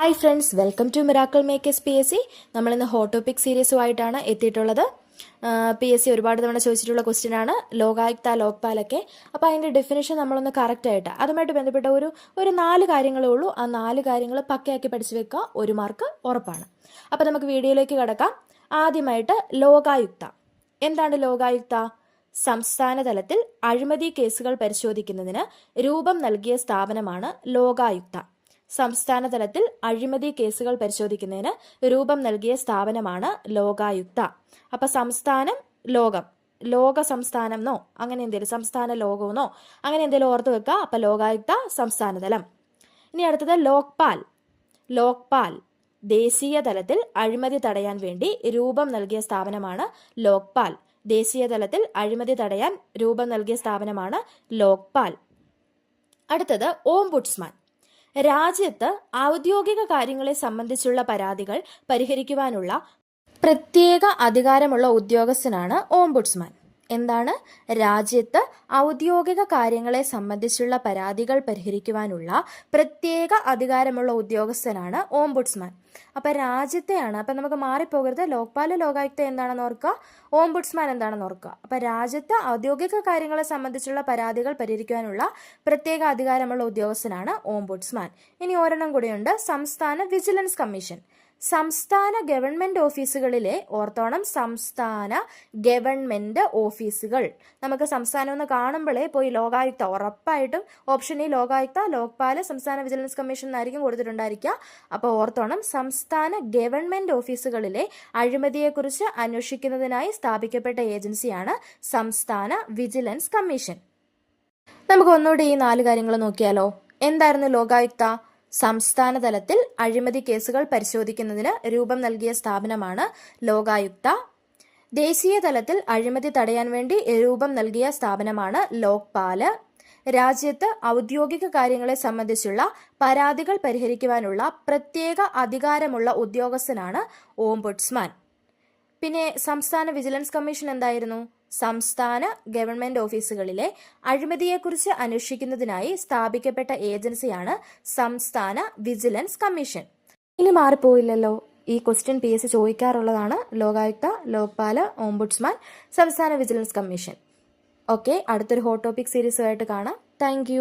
Hi friends welcome to miracle make S P S C നമ്മളിന്ന് hot topic സീരീസുമായിട്ടാണ് എത്തിയിട്ടുള്ളത്. P S C ഒരുപാട് തവണ ചോദിച്ചിട്ടുള്ള ക്വസ്റ്റ്യൻ ആണ്. ലോകായുക്ത ലോക്പാലൊക്കെ. അപ്പോൾ അതിന്റെ ഡെഫിനേഷൻ നമ്മളൊന്ന് കറക്റ്റായിട്ട് അതുമായിട്ട് ബന്ധപ്പെട്ട ഒരു ഒരു നാല് കാര്യങ്ങളേ ഉള്ളൂ. ആ നാല് കാര്യങ്ങൾ പക്കയാക്കി പഠിച്ചു വെക്കുക. ഒരു മാർക്ക് ഉറപ്പാണ്. അപ്പോൾ നമുക്ക് വീഡിയോയിലേക്ക് കിടക്കാം. ആദ്യമായിട്ട് ലോകായുക്ത. എന്താണ് ലോകായുക്ത? സംസ്ഥാന തലത്തിൽ അഴിമതി കേസുകൾ പരിശോധിക്കുന്നതിന് രൂപം നൽകിയ സ്ഥാപനമാണ് ലോകായുക്ത. സംസ്ഥാന തലത്തിൽ അഴിമതി കേസുകൾ പരിശോധിക്കുന്നതിന് രൂപം നൽകിയ സ്ഥാപനമാണ് ലോകായുക്ത. അപ്പൊ സംസ്ഥാനം ലോകം. ലോക സംസ്ഥാനം എന്നോ അങ്ങനെ എന്തെങ്കിലും സംസ്ഥാന ലോകമെന്നോ അങ്ങനെ എന്തെങ്കിലും ഓർത്ത് വെക്കുക അപ്പൊ ലോകായുക്ത സംസ്ഥാനതലം. ഇനി അടുത്തത് ലോക്പാൽ. ലോക്പാൽ ദേശീയ തലത്തിൽ അഴിമതി തടയാൻ വേണ്ടി രൂപം നൽകിയ സ്ഥാപനമാണ് ലോക്പാൽ. ദേശീയ തലത്തിൽ അഴിമതി തടയാൻ രൂപം നൽകിയ സ്ഥാപനമാണ് ലോക്പാൽ. അടുത്തത് ഓംബുഡ്സ്മാൻ. രാജ്യത്ത് ഔദ്യോഗിക കാര്യങ്ങളെ സംബന്ധിച്ചുള്ള പരാതികൾ പരിഹരിക്കുവാനുള്ള പ്രത്യേക അധികാരമുള്ള ഉദ്യോഗസ്ഥനാണ് ഓംബുഡ്സ്മാൻ. എന്താണ്? രാജ്യത്ത് ഔദ്യോഗിക കാര്യങ്ങളെ സംബന്ധിച്ചുള്ള പരാതികൾ പരിഹരിക്കുവാനുള്ള പ്രത്യേക അധികാരമുള്ള ഉദ്യോഗസ്ഥനാണ് ഓംബുഡ്സ്മാൻ. അപ്പൊ രാജ്യത്തെയാണ് അപ്പൊ നമുക്ക് മാറിപ്പോകരുത്. ലോക്പാല ലോകായുക്ത എന്താണെന്ന് ഓർക്കുക? ഓംബുഡ്സ്മാൻ എന്താണെന്ന് ഓർക്കുക. അപ്പൊ രാജ്യത്ത് ഔദ്യോഗിക കാര്യങ്ങളെ സംബന്ധിച്ചുള്ള പരാതികൾ പരിഹരിക്കുവാനുള്ള പ്രത്യേക അധികാരമുള്ള ഉദ്യോഗസ്ഥനാണ് ഓംബുഡ്സ്മാൻ. ഇനി ഒരെണ്ണം കൂടിയുണ്ട്. സംസ്ഥാന വിജിലൻസ് കമ്മീഷൻ. സംസ്ഥാന ഗവൺമെന്റ് ഓഫീസുകളിലെ ഓർത്തോണം സംസ്ഥാന ഗവൺമെന്റ് ഓഫീസുകൾ. നമുക്ക് സംസ്ഥാനം എന്ന് കാണുമ്പോഴേ പോയി ലോകായുക്ത ഉറപ്പായിട്ടും ഓപ്ഷൻ ഇ ലോകായുക്ത ലോക്പാൽ സംസ്ഥാന വിജിലൻസ് കമ്മീഷൻ എന്നായിരിക്കും കൊടുത്തിട്ടുണ്ടായിരിക്കുക. അപ്പോൾ ഓർത്തോണം സംസ്ഥാന ഗവൺമെന്റ് ഓഫീസുകളിലെ അഴിമതിയെക്കുറിച്ച് അന്വേഷിക്കുന്നതിനായി സ്ഥാപിക്കപ്പെട്ട ഏജൻസിയാണ് സംസ്ഥാന വിജിലൻസ് കമ്മീഷൻ നമുക്ക് ഒന്നുകൂടി ഈ നാല് കാര്യങ്ങൾ നോക്കിയാലോ? എന്തായിരുന്നു ലോകായുക്ത? സംസ്ഥാന തലത്തിൽ അഴിമതി കേസുകൾ പരിശോധിക്കുന്നതിന് രൂപം നൽകിയ സ്ഥാപനമാണ് ലോകായുക്ത. ദേശീയ തലത്തിൽ അഴിമതി തടയാൻ വേണ്ടി രൂപം നൽകിയ സ്ഥാപനമാണ് ലോക്പാൽ. രാജ്യത്ത് ഔദ്യോഗിക കാര്യങ്ങളെ സംബന്ധിച്ചുള്ള പരാതികൾ പരിഹരിക്കുവാനുള്ള പ്രത്യേക അധികാരമുള്ള ഉദ്യോഗസ്ഥനാണ് ഓംബുഡ്സ്മാൻ. പിന്നെ സംസ്ഥാന വിജിലൻസ് കമ്മീഷൻ എന്തായിരുന്നു? സംസ്ഥാന ഗവൺമെന്റ് ഓഫീസുകളിലെ അഴിമതിയെക്കുറിച്ച് അന്വേഷിക്കുന്നതിനായി സ്ഥാപിക്കപ്പെട്ട ഏജൻസിയാണ് സംസ്ഥാന വിജിലൻസ് കമ്മീഷൻ. ഇനി മാറിപ്പോയില്ലല്ലോ? ഈ ക്വസ്റ്റ്യൻ പി എസ് ചോദിക്കാറുള്ളതാണ് ലോകായുക്ത ലോക്പാല ഓംബുഡ്സ്മാൻ സംസ്ഥാന വിജിലൻസ് കമ്മീഷൻ. ഓക്കെ അടുത്തൊരു ഹോട്ട് ടോപ്പിക് സീരീസുമായിട്ട് കാണാം. താങ്ക്